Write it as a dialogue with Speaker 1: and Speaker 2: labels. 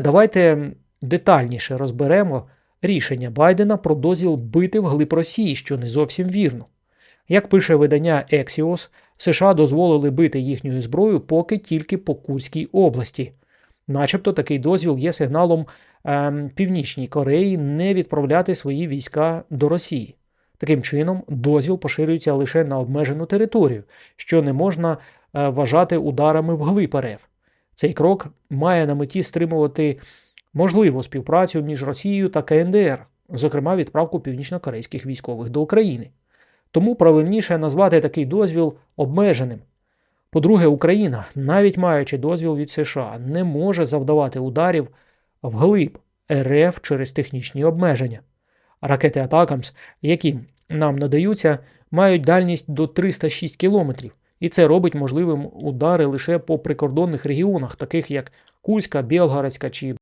Speaker 1: Давайте детальніше розберемо рішення Байдена про дозвіл бити вглиб Росії, що не зовсім вірно. Як пише видання Axios, США дозволили бити їхньою зброєю поки тільки по Курській області. Начебто такий дозвіл є сигналом ем, Північній Кореї не відправляти свої війська до Росії. Таким чином, дозвіл поширюється лише на обмежену територію, що не можна е, вважати ударами вглиб РФ. Цей крок має на меті стримувати можливу співпрацю між Росією та КНДР, зокрема відправку північнокорейських військових до України. Тому правильніше назвати такий дозвіл обмеженим. По-друге, Україна, навіть маючи дозвіл від США, не може завдавати ударів вглиб РФ через технічні обмеження. Ракети Атакамс, які нам надаються, мають дальність до 306 кілометрів, і це робить можливим удари лише по прикордонних регіонах, таких як Кузька, Білгородська чи